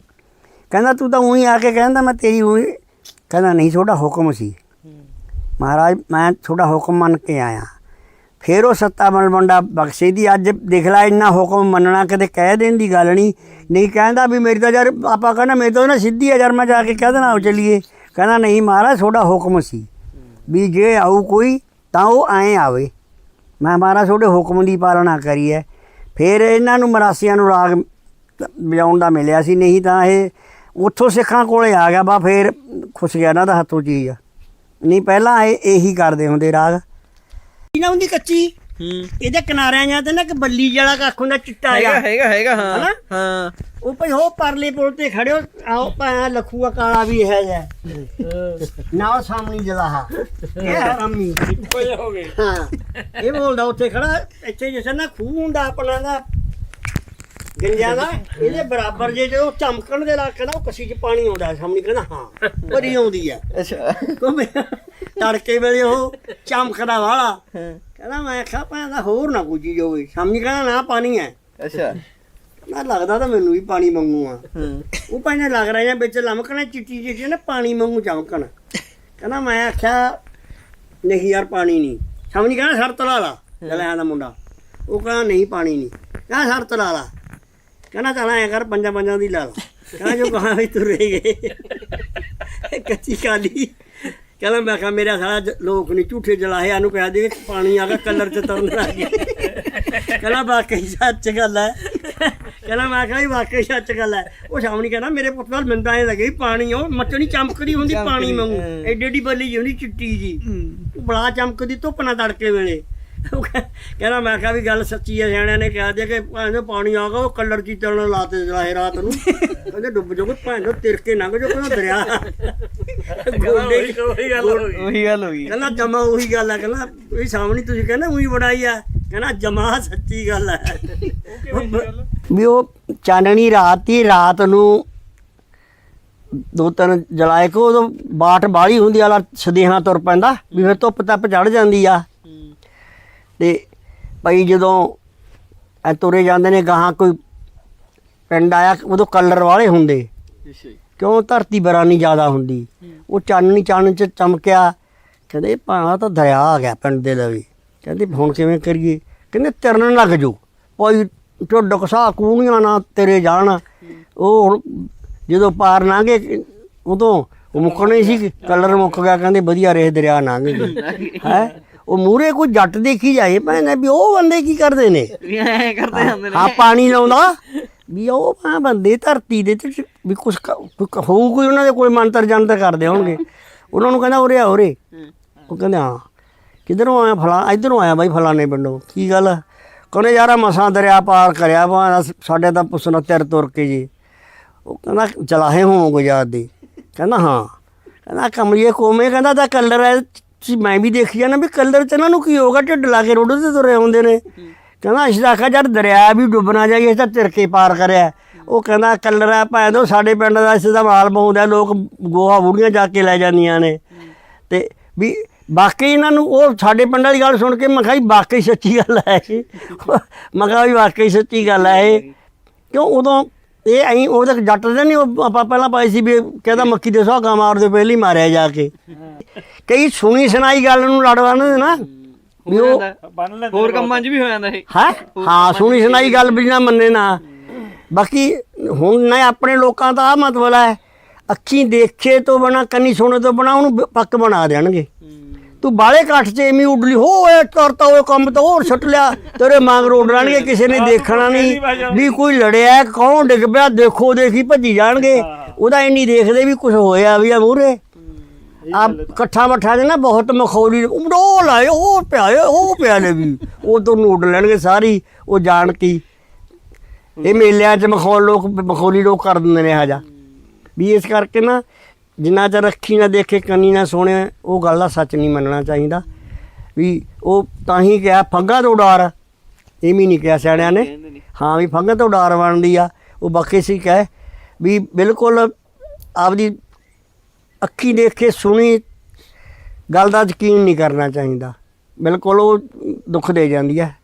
ਕਹਿੰਦਾ, ਤੂੰ ਤਾਂ ਉਹੀ ਆ ਕੇ ਕਹਿੰਦਾ, ਮੈਂ ਤੇਰੀ ਉਹੀ, ਕਹਿੰਦਾ, ਨਹੀਂ, ਤੁਹਾਡਾ ਹੁਕਮ ਸੀ। ਮਹਾਰਾਜ, ਮੈਂ ਤੁਹਾਡਾ ਹੁਕਮ ਮੰਨ ਕੇ ਆਇਆ। ਫਿਰ ਉਹ ਸੱਤਾ ਮਲਵੰਡਾ ਬਖਸ਼ੇ ਦੀ, ਅੱਜ ਦੇਖ ਲੈ, ਇੰਨਾ ਹੁਕਮ ਮੰਨਣਾ ਕਦੇ ਕਹਿ ਦੇਣ ਦੀ ਗੱਲ ਨਹੀਂ। ਨਹੀਂ ਕਹਿੰਦਾ ਵੀ ਮੇਰੀ ਤਾਂ ਯਾਰ, ਆਪਾਂ ਕਹਿੰਦਾ, ਮੇਰੇ ਤੋਂ ਨਾ ਸਿੱਧੀ ਆ, ਯਾਰ ਮੈਂ ਜਾ ਕੇ ਕਹਿ ਦੇਣਾ, ਆਓ ਚੱਲੀਏ। ਕਹਿੰਦਾ, ਨਹੀਂ ਮਹਾਰਾਜ, ਤੁਹਾਡਾ ਹੁਕਮ ਸੀ। ਵੀ ਜੇ ਆਊ ਕੋਈ, ਤਾਂ ਉਹ ਐਂ ਆਵੇ। ਮੈਂ ਮਹਾਰਾਜ ਤੁਹਾਡੇ ਹੁਕਮ ਦੀ ਪਾਲਣਾ ਕਰੀ ਹੈ। ਫਿਰ ਇਹਨਾਂ ਨੂੰ ਮਰਾਸੀਆਂ ਨੂੰ ਰਾਗ ਵਜਾਉਣ ਦਾ ਮਿਲਿਆ ਸੀ, ਨਹੀਂ ਤਾਂ ਇਹ ਉੱਥੋਂ ਸਿੱਖਾਂ ਕੋਲੇ ਆ ਗਿਆ, ਬਾ ਫਿਰ ਖੁੱਸ ਗਿਆ ਇਹਨਾਂ ਦਾ ਹੱਥੋਂ ਚੀਜ਼। ਨਹੀਂ, ਪਹਿਲਾਂ ਇਹ ਇਹੀ ਕਰਦੇ ਹੁੰਦੇ ਰਾਗ। ਨਾ ਹੁੰਦੀ ਕੱਚੀ? ਇਹਦੇ ਕਿਨਾਰਿਆਂ ਜਾਂ ਤੇ ਨਾ ਕਿ ਬੱਲੀ ਜਿਹੜਾ ਕੱਖ ਹੁੰਦਾ ਚਿੱਟਾ ਹੈਗਾ ਜਿਹਾ। ਹੈਗਾ ਹੈਗਾ ਹਾਂ। ਹਨਾ? ਹਾਂ। ਉਹ ਭਈ ਹੋ ਪਰਲੇ ਪੁਲ ਤੇ ਖੜਿਓ ਆਓ ਭਾਂ ਲਖੂਆ ਕਾਲਾ ਵੀ ਹੈ। ਜੈ ਨਾ ਸਾਹਮਣੀ ਜਲਾਹਾ ਇਹ ਹਰਾਮੀ ਕੋਈ ਹੋ ਗਈ ਹਾਂ। ਇਹ ਬੋਲਦਾ ਉੱਥੇ ਖੜਾ ਇੱਥੇ ਜਿਸ ਨਾ ਖੂਹ ਹੁੰਦਾ ਆਪਣਾ ਦਾ ਗੰਜਿਆਂ ਦਾ ਇਹਦੇ ਬਰਾਬਰ ਜੇ ਜਦੋਂ ਚਮਕਣ ਦੇ ਲੱਗ ਕਹਿੰਦਾ ਉਹ ਕਸੀ ਚ ਪਾਣੀ ਆਉਂਦਾ ਸਾਹਮਣੇ ਕਹਿੰਦਾ ਹਾਂ। ਭਰੀ ਆਉਂਦੀ ਆ ਅੱਛਾ। ਉਹ ਤੜਕੇ ਵੇਲੇ ਉਹ ਚਮਕਦਾ ਵਾਲਾ। ਹਾਂ। ਕਹਿੰਦਾ ਮੈਂ ਆਖਿਆ ਭਾਂਦਾ ਹੋਰ ਨਾ ਚੀਜ਼ ਹੋਵੇ। ਸਾਹਮਣੇ ਕਹਿੰਦਾ ਨਾ ਪਾਣੀ ਹੈ। ਅੱਛਾ। ਮੈਂ ਲੱਗਦਾ ਤਾਂ ਮੈਨੂੰ ਵੀ ਪਾਣੀ ਵਾਂਗੂ ਆ। ਉਹ ਨੇ ਲੱਗ ਰਿਹਾ ਜਾਂ ਵਿੱਚ ਲਮਕਣਾ ਚਿੱਟੀ ਜਿਹੀ ਨਾ ਪਾਣੀ ਵਾਂਗੂ ਚਮਕਣ। ਕਹਿੰਦਾ ਮੈਂ ਆਖਿਆ ਨਹੀਂ ਯਾਰ ਪਾਣੀ ਨਹੀਂ। ਸਾਹਮਣੇ ਕਹਿੰਦਾ ਸ਼ਰਤ ਲਾ। ਲਾ ਜਲਿਆਂ ਦਾ ਮੁੰਡਾ। ਉਹ ਕਹਿੰਦਾ ਨਹੀਂ ਪਾਣੀ ਨਹੀਂ। ਕਹਿੰਦਾ ਸ਼ਰਤ ਲਾ ਲਾ। ਕਹਿੰਦਾ ਚੱਲ ਐਂ ਕਰ ਪੰਜਾਂ ਪੰਜਾਂ ਦੀ ਲਾ ਲਾ। ਕਹਿੰਦਾ ਜੋ ਕਹਾਂ ਵੀ ਤੁਰੇ ਗਏ। ਕੱਚੀ ਕਾਲੀ। ਕਹਿੰਦਾ ਮੈਂ ਕਿਹਾ ਮੇਰਾ ਸਾਰਾ ਲੋਕ ਨਹੀਂ ਝੂਠੇ ਜਲਾਹਿਆ ਨੂੰ ਕਹਿ ਦੇ ਪਾਣੀ ਆ ਗਿਆ ਕਲਰ ਚ ਤਰਨ ਲੱਗ ਗਿਆ। ਕਹਿੰਦਾ ਵਾਕਈ ਸੱਚ ਗੱਲ ਹੈ ਕਹਿੰਦਾ ਮੈਂ ਕਿਹਾ ਵੀ ਵਾਕਈ ਸੱਚ ਗੱਲ ਹੈ ਉਹ ਸਾਹਮਣੇ ਕਹਿੰਦਾ ਮੇਰੇ ਪੁੱਤ ਨਾਲ ਮਿੰਦਾ ਐ ਲੱਗੇ ਪਾਣੀ ਉਹ ਮੱਚਣੀ ਚਮਕਦੀ ਹੁੰਦੀ ਪਾਣੀ ਵਾਂਗੂ। ਐਡੀ ਐਡੀ ਬੱਲੀ ਜਿਹੀ ਹੁੰਦੀ ਚਿੱਟੀ ਜੀ। ਉਹ ਬੜਾ ਚਮਕਦੀ ਧੁੱਪ ਨਾਲ ਤੜਕੇ ਵੇਲੇ। ਉਹ ਕਹਿ- ਕਹਿੰਦਾ ਮੈਂ ਕਿਹਾ ਵੀ ਗੱਲ ਸੱਚੀ ਹੈ ਸਿਆਣਿਆਂ ਨੇ ਕਿਹਾ ਦੇ ਕਿ ਭਾਵੇਂ ਪਾਣੀ ਆ ਗਿਆ ਉਹ ਕਲਰ ਕੀ ਤਰਨ ਲਾਤੇ ਜਲਾਏ ਰਾਤ ਨੂੰ। ਕਹਿੰਦੇ ਡੁੱਬ ਜਾਓਗੇ ਭਾਵੇਂ ਤਿਰਕੇ ਲੰਘ ਜਾਓ ਕਹਿੰਦਾ ਦਰਿਆ। ਗੋਡੇ ਉਹੀ ਗੱਲ ਹੋ ਗਈ ਉਹੀ ਗੱਲ ਹੋ ਗਈ ਕਹਿੰਦਾ ਜਮਾ ਉਹੀ ਗੱਲ ਹੈ ਕਹਿੰਦਾ ਇਹ ਸਾਹਮਣੇ ਤੁਸੀਂ ਕਹਿੰਦੇ ਉਹੀ ਬੜਾਈ ਆ ਕਹਿੰਦਾ ਜਮਾ ਸੱਚੀ ਗੱਲ ਹੈ ਵੀ ਉਹ ਚਾਨਣੀ ਰਾਤ ਹੀ ਰਾਤ ਨੂੰ ਦੋ ਤਿੰਨ ਜਲਾਏ ਕੋ ਉਦੋਂ ਬਾਟ ਬਾਲੀ ਹੁੰਦੀ ਆਲਾ ਸਦੇਹਾਂ ਤੁਰ ਪੈਂਦਾ ਵੀ ਫਿਰ ਧੁੱਪ ਤੱਪ ਚੜ ਜਾਂਦੀ ਆ। ਤੇ ਭਾਈ ਜਦੋਂ ਐ ਤੁਰੇ ਜਾਂਦੇ ਨੇ ਗਾਹਾਂ ਕੋਈ ਪਿੰਡ ਆਇਆ ਉਦੋਂ ਕਲਰ ਵਾਲੇ ਹੁੰਦੇ। ਕਿਉਂ? ਧਰਤੀ ਬਰਾਨੀ ਜ਼ਿਆਦਾ ਹੁੰਦੀ। ਉਹ ਚਾਨਣੀ ਚਾਨਣ ਚ ਚਮਕਿਆ। ਕਹਿੰਦੇ ਭਾਣਾ ਤਾਂ ਦਰਿਆ ਆ ਗਿਆ ਪਿੰਡ ਦੇ ਲਵੀ। ਕਹਿੰਦੇ ਹੁਣ ਕਿਵੇਂ ਕਰੀਏ? ਕਹਿੰਦੇ ਤਿਰਨ ਲੱਗ ਜੋ ਕੋਈ ਢੁੱਡ ਕਸਾ ਕੂਣੀਆਂ ਨਾ ਤੇਰੇ ਜਾਣ। ਉਹ ਜਦੋਂ ਪਾਰ ਲੰਘੇ ਉਦੋਂ ਉਹ ਮੁੱਕਣਾ ਸੀ ਕਲਰ ਮੁੱਕ ਗਿਆ। ਕਹਿੰਦੇ ਵਧੀਆ ਰਹੇ ਦਰਿਆ ਗਏ ਹੈ? ਉਹ ਮੂਰੇ ਕੋਈ ਜੱਟ ਦੇਖੀ ਜਾਏ ਭੈਣੇ ਵੀ ਉਹ ਬੰਦੇ ਕੀ ਕਰਦੇ ਨੇ? ਵੀ ਐਂ ਕਰਦੇ ਜਾਂਦੇ ਨੇ। ਆ ਪਾਣੀ ਲਾਉਂਦਾ। ਵੀ ਉਹ ਆ ਬੰਦੇ ਧਰਤੀ ਦੇ ਤੇ ਵੀ ਕੁਛ ਕ- ਕੋਈ ਕ- ਹੋਊ ਕੋਈ ਉਹਨਾਂ ਦੇ ਕੋਈ ਮੰਤਰ ਜੰਤਰ ਕਰਦੇ ਹੋਣਗੇ। ਉਹਨਾਂ ਨੂੰ ਕਹਿੰਦਾ ਉਰੇ ਆ ਉਰੇ। ਹੂੰ। ਉਹ ਕਹਿੰਦੇ ਹਾਂ। ਕਿੱਧਰੋਂ ਆਇਆ ਫਲਾ ਇਧਰੋਂ ਆਇਆ ਬਾਈ ਫਲਾਣੇ ਪਿੰਡੋਂ। ਕੀ ਗੱਲ? ਕਹਿੰਦੇ ਯਾਰਾ ਮਸਾਂ ਦਰਿਆ ਪਾਰ ਕਰਿਆ ਵਾ ਸਾਡੇ ਤਾਂ ਪੁੱਛਣਾ ਤਿਰ ਤੁਰ ਕੇ ਜੀ। ਉਹ ਕਹਿੰਦਾ ਚਲਾਹੇ ਹੋਵੋਗੇ ਯਾਦ ਦੀ। ਕਹਿੰਦਾ ਹਾਂ। ਕਹਿੰਦਾ ਕਮਲੀਏ ਕੋਮੇ ਕਹਿੰਦਾ ਤਾਂ ਕਲਰ ਹੈ ਤੁਸੀਂ ਮੈਂ ਵੀ ਦੇਖੀ ਜਾਣਾ ਵੀ ਕਲਰ ਚ ਇਹਨਾਂ ਨੂੰ ਕੀ ਹੋਗਾ ਢਿੱਡ ਲਾ ਕੇ ਰੋਡ ਤੇ ਤੁਰੇ ਹੁੰਦੇ ਨੇ। ਕਹਿੰਦਾ ਅਸੀਂ ਤਾਂ ਆਖਿਆ ਯਾਰ ਦਰਿਆ ਵੀ ਡੁੱਬਣਾ ਜਾਈਏ ਤਾਂ ਤਿਰਕੇ ਪਾਰ ਕਰਿਆ। ਉਹ ਕਹਿੰਦਾ ਕਲਰ ਹੈ ਭਾਵੇਂ ਤੋਂ ਸਾਡੇ ਪਿੰਡ ਦਾ ਇਸ ਦਾ ਮਾਲ ਪਾਉਂਦਾ ਲੋਕ ਗੋਹਾ ਬੁੜੀਆਂ ਜਾ ਕੇ ਲੈ ਜਾਂਦੀਆਂ ਨੇ। ਤੇ ਵੀ ਬਾਕੀ ਇਹਨਾਂ ਨੂੰ ਉਹ ਸਾਡੇ ਪਿੰਡ ਵਾਲੀ ਗੱਲ ਸੁਣ ਕੇ ਮੈਂ ਕਿਹਾ ਵਾਕਈ ਸੱਚੀ ਗੱਲ ਹੈ। ਮੈਂ ਕਿਹਾ ਵੀ ਵਾਕਈ ਸੱਚੀ ਗੱਲ ਹੈ ਕਿਉਂ ਉਦੋਂ ਇਹ ਐਂ ਉਹਦੇ ਜੱਟ ਦੇ ਨਹੀਂ ਉਹ ਆਪਾਂ ਪਹਿਲਾਂ ਪਾਈ ਸੀ ਵੀ ਕਹਿੰਦਾ ਮੱਕੀ ਦੇ ਸੁਹਾਗਾ ਮਾਰਦੇ ਪਹਿਲੀ ਮਾਰਿਆ ਜਾ ਕੇ। ਕਈ ਸੁਣੀ ਸੁਣਾਈ ਗੱਲ ਨੂੰ ਲੜ ਬੰਨਦੇ ਨਾ ਵੀ ਉਹ ਹੋਰ ਕੰਮਾਂ 'ਚ ਵੀ ਹੋ ਜਾਂਦਾ ਇਹ। ਹੈ? ਹਾਂ ਸੁਣੀ ਸੁਣਾਈ ਗੱਲ ਵੀ ਨਾ ਮੰਨੇ ਨਾ। ਬਾਕੀ ਹੁਣ ਨਾ ਆਪਣੇ ਲੋਕਾਂ ਦਾ ਆ ਮਤਲਬ ਹੈ ਅੱਖੀਂ ਦੇਖੇ ਤੋਂ ਬਣਾ ਕੰਨੀ ਸੁਣੇ ਤੋਂ ਬਣਾ ਉਹਨੂੰ ਪੱਕ ਬਣਾ ਦੇਣਗੇ। ਤੂੰ ਬਾਲੇ ਕੱਠ ਚ ਐਵੇਂ ਉੱਡਲੀ ਹੋ ਓਏ ਕਰਤਾ ਉਹ ਕੰਮ ਤਾਂ ਹੋਰ ਛੱਟ ਲਿਆ। ਤੇਰੇ ਮੰਗ ਉੱਡ ਲੈਣਗੇ ਕਿਸੇ ਨੇ ਦੇਖਣਾ ਨਹੀਂ। ਵੀ ਕੋਈ ਲੜਿਆ ਹੈ, ਕੌਣ ਡਿੱਗ ਪਿਆ ਦੇਖੋ ਦੇਖੀ ਭੱਜੀ ਜਾਣਗੇ। ਉਹਦਾ ਇੰਨੀ ਦੇਖਦੇ ਵੀ ਕੁਝ ਹੋਇਆ ਵੀ ਆ ਮੂਰੇ ਆ ਇਕੱਠਾ ਮੱਠਾ ਦੇ ਨਾ ਬਹੁਤ ਮਖੌਲੀ ਉਡੋ ਲਾਏ ਉਹ ਪਿਆ ਏ, ਉਹ ਪਿਆ ਨੇ ਵੀ। ਉਹ ਤੋਂ ਉੱਡ ਲੈਣਗੇ ਸਾਰੀ ਉਹ ਜਾਣ ਕੀ ਇਹ ਮੇਲਿਆਂ 'ਚ ਮਖੌਲ ਲੋਕ ਮਖੌਲੀ ਲੋਕ ਕਰ ਦਿੰਦੇ ਨੇ ਆਜਾ ਵੀ ਇਸ ਕਰਕੇ ਨਾ ਜਿੰਨਾ ਚਿਰ ਅੱਖੀ ਨਾ ਦੇਖੇ ਕੰਨੀ ਨਾ ਸੁਣੇ ਉਹ ਗੱਲ ਦਾ ਸੱਚ ਨਹੀਂ ਮੰਨਣਾ ਚਾਹੀਦਾ। ਵੀ ਉਹ ਤਾਂ ਹੀ ਕਿਹਾ ਫੰਗਾ ਤੋਂ ਡਰ। ਇਹ ਵੀ ਨਹੀਂ ਕਿਹਾ ਸਿਆਣਿਆਂ ਨੇ। ਹਾਂ ਵੀ ਫੰਗਾ ਤੋਂ ਡਰ ਬਣਦੀ ਆ। ਉਹ ਬੱਕੇ ਸੀ ਕਹੇ ਵੀ ਬਿਲਕੁਲ ਆਪਦੀ ਅੱਖੀ ਦੇਖ ਕੇ ਸੁਣੀ ਗੱਲ ਦਾ ਯਕੀਨ ਨਹੀਂ ਕਰਨਾ ਚਾਹੀਦਾ। ਬਿਲਕੁਲ ਉਹ ਦੁੱਖ ਦੇ ਜਾਂਦੀ ਹੈ